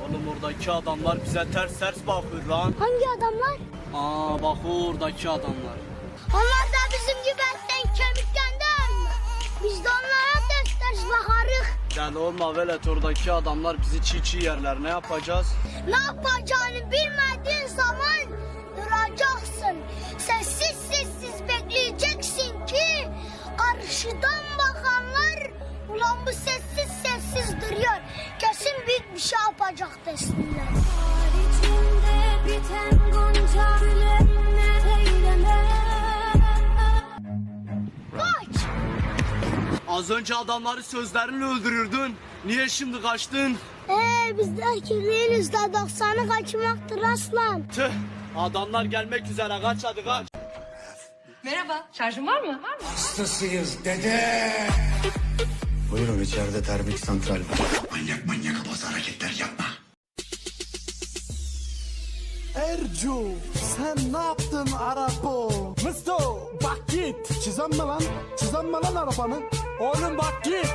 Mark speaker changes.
Speaker 1: Oğlum oradaki adamlar bize ters ters bakıyor lan.
Speaker 2: Hangi adamlar?
Speaker 1: Aa bak oradaki adamlar.
Speaker 2: Onlar da bizim gibi etten kemikten değil mi? Biz de onlara ters ters bakarız.
Speaker 1: Gel olma velet oradaki adamlar bizi çiğ çiğ yerler ne yapacağız?
Speaker 2: Ne yapacağını bilmediğin zaman duracaksın. Sessiz sessiz bekleyeceksin ki karşıdan bakanlar ulan bu sessiz şey yapacak desinler.
Speaker 3: biten gonca
Speaker 2: Kaç!
Speaker 1: Az önce adamları sözlerinle öldürürdün. Niye şimdi kaçtın?
Speaker 2: Ee, biz de erkekliğin yüzde doksanı kaçmaktır aslan.
Speaker 1: Tüh adamlar gelmek üzere kaç hadi kaç.
Speaker 4: Merhaba, şarjın var mı? Var mı?
Speaker 5: Hastasıyız dede.
Speaker 6: Buyurun içeride termik santral var.
Speaker 5: Manyak manyak bazı hareketler yapma.
Speaker 7: Ercu sen ne yaptın Arapo? Mısto bak git. Çizemme lan. Çizemme lan arabanı. Oğlum bak git.